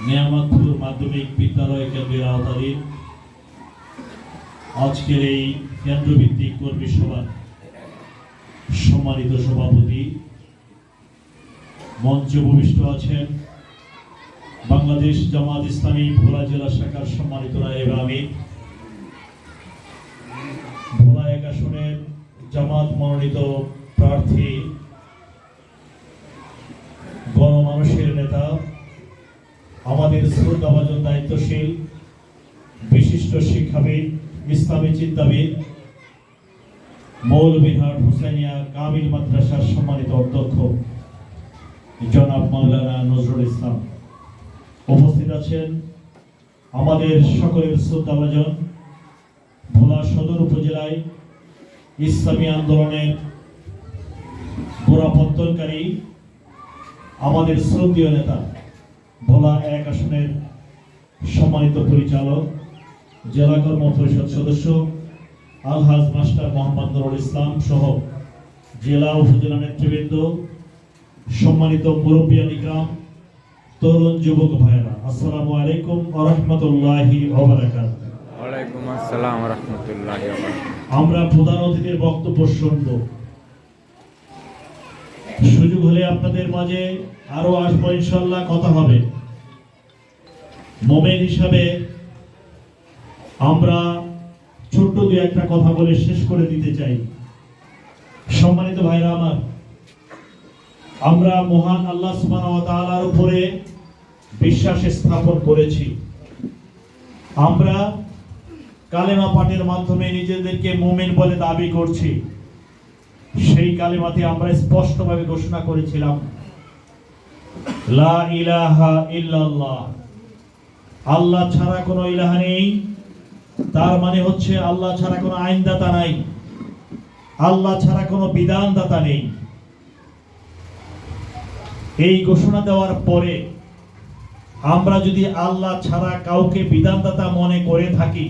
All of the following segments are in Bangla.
নিয়ামতপুর মাধ্যমিক বিদ্যালয় কেন্দ্রের আওতাধীন আজকের এই কেন্দ্রভিত্তিক কর্মী সম্মানিত সভাপতি মঞ্চে ভূমিষ্ঠ আছেন বাংলাদেশ জামাত ইসলামী ভোলা জেলা শাখার সম্মানিত নায়েব আমি ভোলা এক আসনের জামাত মনোনীত প্রার্থী নেতা, আমাদের শ্রদ্ধাভাজন দায়িত্বশীল, বিশিষ্ট শিক্ষাবিদ, ইসলামী চিন্তাবিদ মৌলবিহাট হুসাইনিয়া কামিল মাদ্রাসার সম্মানিত অধ্যক্ষ, জনাব মাওলানা নজরুল ইসলাম। উপস্থিত আছেন আমাদের সকলের শ্রদ্ধাভাজন ভোলা সদর উপজেলায় ইসলামী আন্দোলনের গোড়াপত্তনকারী আমাদের শ্রদ্ধীয় নেতা ভোলা এক আসনের সম্মানিত পরিচালক জেলা কর্ম পরিষদ সদস্য আলহাজ মাস্টার মোহাম্মদ নুরুল ইসলাম সহ জেলা উপজেলা নেতৃবৃন্দ সম্মানিত মুরব্বিয়ান ইকরাম তরুণ যুবক ভাইরা আসসালামু আলাইকুম ওয়া রাহমাতুল্লাহি ওয়া বারাকাতুহু। ওয়ালাইকুম আসসালাম রহমতুল্লাহ আমরা প্রধান অতিথির বক্তব্য শুনব। সুযোগ হলে আপনাদের মাঝে আরও আসব ইনশাল্লাহ, কথা হবে। মোমেন হিসাবে আমরা ছোট্ট দু একটা কথা বলে শেষ করে দিতে চাই। সম্মানিত ভাইরা আমার, আমরা মহান আল্লাহ তাআলার উপরে বিশ্বাস স্থাপন করেছি। আমরা কালেমা পাঠের মাধ্যমে নিজেদেরকে মোমেন বলে দাবি করছি। সেই কালেমাতে আমরা স্পষ্টভাবে ঘোষণা করেছিলাম, লা ইলাহা ইল্লাল্লাহ। আল্লাহ ছাড়া কোনো ইলাহা নেই, তার মানে হচ্ছে আল্লাহ ছাড়া কোনো আইনদাতা নাই, আল্লাহ ছাড়া কোনো বিধানদাতা নেই। এই ঘোষণা দেওয়ার পরে আমরা যদি আল্লাহ ছাড়া কাউকে বিধানদাতা মনে করে থাকি,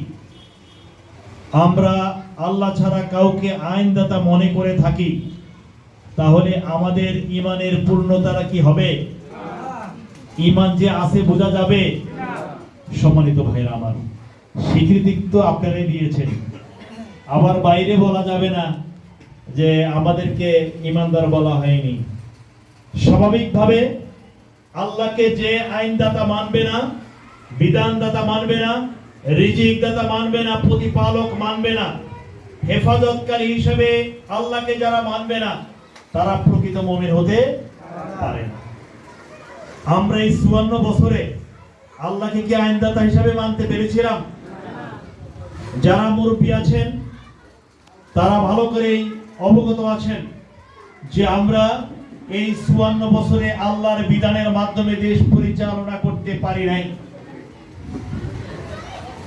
আমরা আল্লাহ ছাড়া কাউকে আইনদাতা মনে করে থাকি, তাহলে আমাদের ইমানের পূর্ণতারা কি হবে? ইমান যে আছে, বোঝা যাবে? সম্মানিত ভাইরা আমার স্বীকৃতি তো আপনারাই দিয়েছেন। আবার বাইরে বলা যাবে না যে আমাদেরকে ইমানদার বলা হয়নি। স্বাভাবিকভাবে আল্লাহকে যে আইনদাতা মানবে না, বিধানদাতা মানবে না রিজিক দাতা মানবে না, প্রতিপালক মানবে না হেফাজতকারী হিসেবে আল্লাহকে যারা মানবে না, তারা প্রকৃত মমিন হতে পারে না। আমরা এই চুয়ান্ন বছরে আল্লাহকে কি আইনদাতা হিসাবে মানতে পেরেছিলাম? যারা মুরব্বী আছেন, তারা ভালো করেই অবগত আছেন যে আমরা এই চুয়ান্ন বছরে আল্লাহর বিধানের মাধ্যমে দেশ পরিচালনা করতে পারি নাই।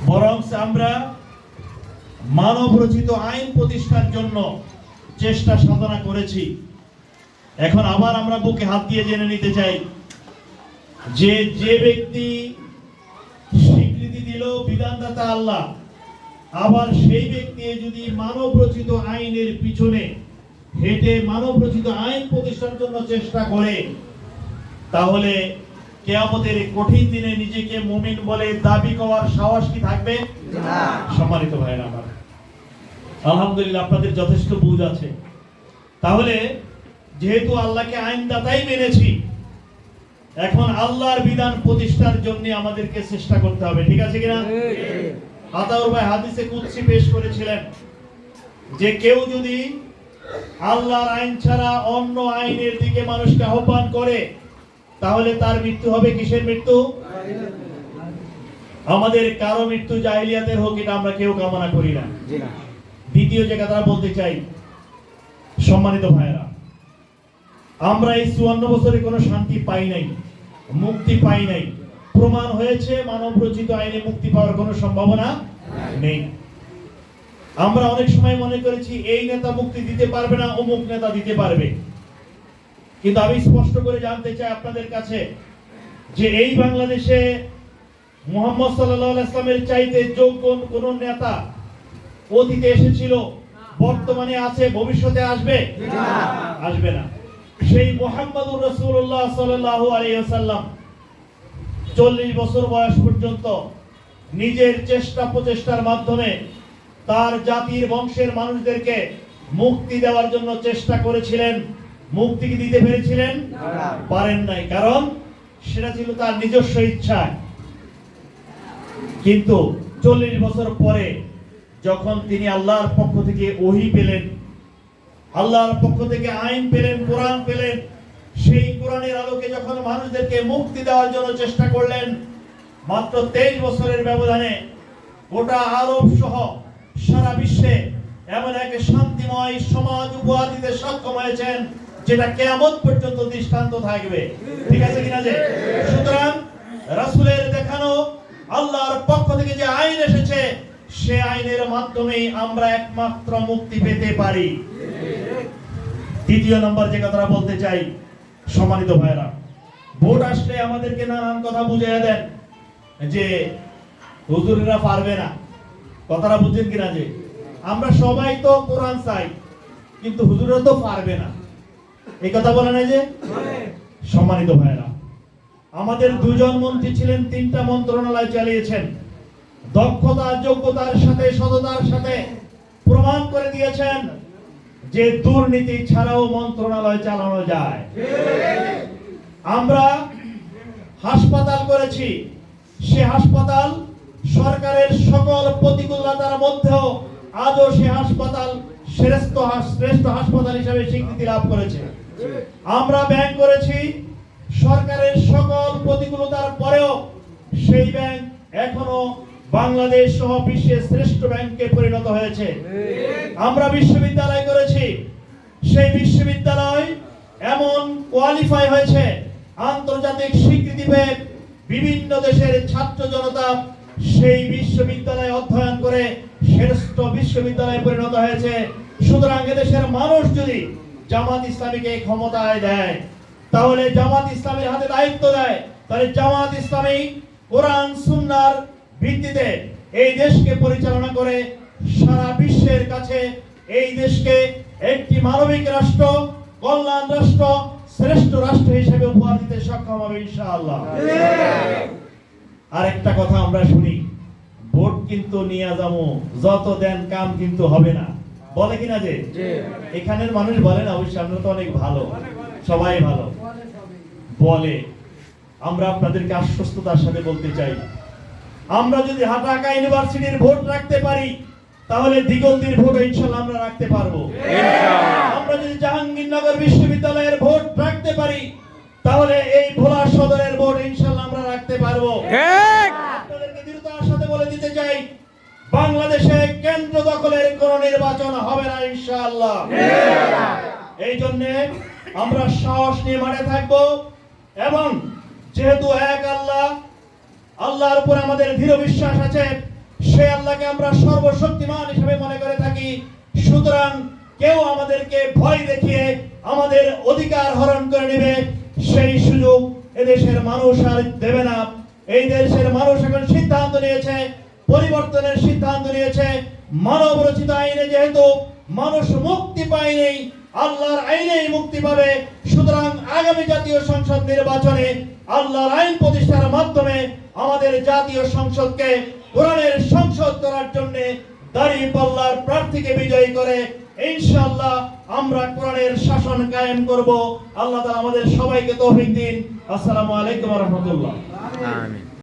বরং আমরা মানব রচিত আইন প্রতিষ্ঠার জন্য চেষ্টা সাধনা করেছি। এখন আবার আমরা বুকে হাত দিয়ে জেনে নিতে চাই যে যে ব্যক্তি স্বীকৃতি দিল বিধানদাতা আল্লাহ আবার সেই ব্যক্তি যদি মানব রচিত আইনের পিছনে হেঁটে মানব রচিত আইন প্রতিষ্ঠার জন্য চেষ্টা করে তাহলে কেয়ামতের কঠিন দিনে নিজেকে মুমিন বলে দাবি করার সাহস কি থাকবে? সম্মানিত ভাইরা আমার। আলহামদুলিল্লাহ, আপনাদের যথেষ্ট বুঝ আছে। তাহলে, যেহেতু আল্লাহকে আইনদাতাই মেনেছি, এখন আল্লাহর বিধান প্রতিষ্ঠার জন্য আমাদেরকে চেষ্টা করতে হবে, ঠিক আছে কিনা? আতাউর ভাই হাদিসে কুদসি পেশ করেছিলেন যে কেউ যদি আল্লাহর আইন ছাড়া অন্য আইনের দিকে মানুষকে আহ্বান করে, তাহলে তার মৃত্যু হবে কিসের মৃত্যু? আমাদের কারও মৃত্যু জাহিলিয়াতের হোক, এটা আমরা কেউ কামনা করি না। দ্বিতীয় যে কথা বলতে চাই, সম্মানিত ভাইরা আমরা এই চুয়ান্ন বছরে কোনো শান্তি পাই নাই, মুক্তি পাই নাই। প্রমাণ হয়েছে মানব রচিত আইনে মুক্তি পাওয়ার কোনো সম্ভাবনা নেই। আমরা অনেক সময় মনে করেছি, এই নেতা মুক্তি দিতে পারবে না, অমুক নেতা দিতে পারবে। কিন্তু আমি স্পষ্ট করে জানতে চাই আপনাদের কাছে যে এই বাংলাদেশে মোহাম্মদ সাল্লাহ ইসলামের চাইতে যোগ্য কোন নেতা অতীতে এসেছিল, বর্তমানে আছে, ভবিষ্যতে আসবে? আসবে না। সেই মোহাম্মদুর রসুল্লাহ সাল্লাহ আলিয়াল্লাম চল্লিশ বছর বয়স পর্যন্ত নিজের চেষ্টা প্রচেষ্টার মাধ্যমে তার জাতির বংশের মানুষদেরকে মুক্তি দেওয়ার জন্য চেষ্টা করেছিলেন। মুক্তি কি দিতে পেরেছিলেন? পারেন নাই। কারণ সেটা ছিল তার নিজস্ব ইচ্ছায় কিন্তু চল্লিশ বছর পরে যখন তিনি আল্লাহর পক্ষ থেকে ওহি পেলেন, আল্লাহর পক্ষ থেকে আইন পেলেন, কোরআন পেলেন, সেই কোরআনের আলোকে যখন মানুষদেরকে মুক্তি দেওয়ার জন্য চেষ্টা করলেন, মাত্র তেইশ বছরের ব্যবধানে গোটা আরব সহ সারা বিশ্বে এমন এক শান্তিময় সমাজ উপহার দিতে সক্ষম হয়েছেন, যেটা কেমন পর্যন্ত দৃষ্টান্ত থাকবে। ঠিক আছে কিনা যে? সুতরাং রাসুলের দেখানো আল্লাহর পক্ষ থেকে যে আইন এসেছে সে আইনের মাধ্যমেই আমরা একমাত্র মুক্তি পেতে পারি। তৃতীয় নম্বর যে কথাটা বলতে চাই, সম্মানিত ভাইরা ভোট আসলে আমাদেরকে নানান কথা বুঝিয়ে দেন যে হুজুরেরা পারবে না। কথাটা বুঝছেন কিনা যে? আমরা সবাই তো কোরআন চাই, কিন্তু হুজুররা তো পারবে না। এই কথা বলে না যে? সম্মানিত ভাইরা আমাদের দুজন মন্ত্রী ছিলেন, তিনটা মন্ত্রণালয় চালিয়েছেন। দক্ষতা, যোগ্যতার সাথে, সততার সাথে প্রমাণ করে দিয়েছেন যে দুর্নীতি ছাড়াও মন্ত্রণালয় চালানো যায়। আমরা হাসপাতাল করেছি। সে হাসপাতাল সরকারের সকল প্রতিকূলতার মধ্যেও আজও সে হাসপাতাল শ্রেষ্ঠ শ্রেষ্ঠ হাসপাতাল হিসেবে স্বীকৃতি লাভ করেছে। আমরা ব্যাংক করেছি। সরকারের সকল প্রতিকূলতার পরেও সেই ব্যাংক এখনও বাংলাদেশ সহ বিশ্বের শ্রেষ্ঠ ব্যাংকে পরিণত হয়েছে। আমরা বিশ্ববিদ্যালয় করেছি। সেই বিশ্ববিদ্যালয় এমন কোয়ালিফাই হয়েছে আন্তর্জাতিক স্বীকৃতি পেয়ে বিভিন্ন দেশের ছাত্র জনতা সেই বিশ্ববিদ্যালয়ে অধ্যয়ন করে শ্রেষ্ঠ বিশ্ববিদ্যালয়ে পরিণত হয়েছে। সুতরাং এদেশের মানুষ যদি জামাত ইসলামীকে ক্ষমতায় দেয় তাহলে জামাত ইসলামের হাতে দায়িত্ব দেয়। তাহলে জামাত ইসলামী কোরআন সুন্নার ভিত্তিতে এই দেশকে পরিচালনা করে সারা বিশ্বের কাছে এই দেশকে একটি মানবিক রাষ্ট্র কল্যাণ রাষ্ট্র শ্রেষ্ঠ রাষ্ট্র হিসেবে উপহার দিতে সক্ষম হবে ইনশাআল্লাহ। আর একটা কথা আমরা শুনি ভোট কিন্তু নিয়ে যাব যত দেন কাম কিন্তু হবে না। বলে কিনা যে? এখানের মানুষ বলে না অবশ্যই আমরা তো অনেক ভালো সবাই ভালো। বলে আমরা আপনাদেরকে আশ্বস্ততার সাথে বলতে চাই আমরা যদি ঢাকা ইউনিভার্সিটির ভোট রাখতে পারি তাহলে দিগন্তির ভোট ইনশাল্লাহ আমরা রাখতে পারব। আমরা যদি জাহাঙ্গীরনগর বিশ্ববিদ্যালয়ের ভোট রাখতে পারি তাহলে এই ভোলা সদরের ভোট ইনশাল্লাহ আমরা রাখতে পারব। আপনাদেরকে দৃঢ়তার সাথে বলে দিতে চাই বাংলাদেশে কেন্দ্র দখলের কোন নির্বাচন হবে না ইনশাআল্লাহ। এই জন্য আমরা সাহস নিয়ে মাঠে থাকব এবং যেহেতু এক আল্লাহ আল্লাহর উপর আমাদের দৃঢ় বিশ্বাস আছে। সে আল্লাহকে আমরা সর্বশক্তিমান হিসেবে মনে করে থাকি। সুতরাং কেউ আমাদেরকে ভয় দেখিয়ে আমাদের অধিকার হরণ করে নেবে, সেই সুযোগ এদেশের মানুষ আর দেবে না। এই দেশের মানুষ এখন সিদ্ধান্ত নিয়েছে, পরিবর্তনের সিদ্ধান্ত নিয়েছে। মানব রচিত আইনে যেহেতু মানুষ মুক্তি পায়নি, আল্লাহর আইনেই মুক্তি পাবে। সুতরাং আগামী জাতীয় সংসদ নির্বাচনে আল্লাহর আইন প্রতিষ্ঠার মাধ্যমে আমাদের জাতীয় সংসদকে কোরআনের সংসদ করার জন্য দাঁড়িয়ে পাল্লার প্রার্থীকে বিজয়ী করে, ইনশাআল্লাহ আমরা কোরআনের শাসন কায়েম করব। আল্লাহ তাআলা আমাদের সবাইকে তৌফিক দিন। আসসালামু আলাইকুম ওয়া রাহমাতুল্লাহ।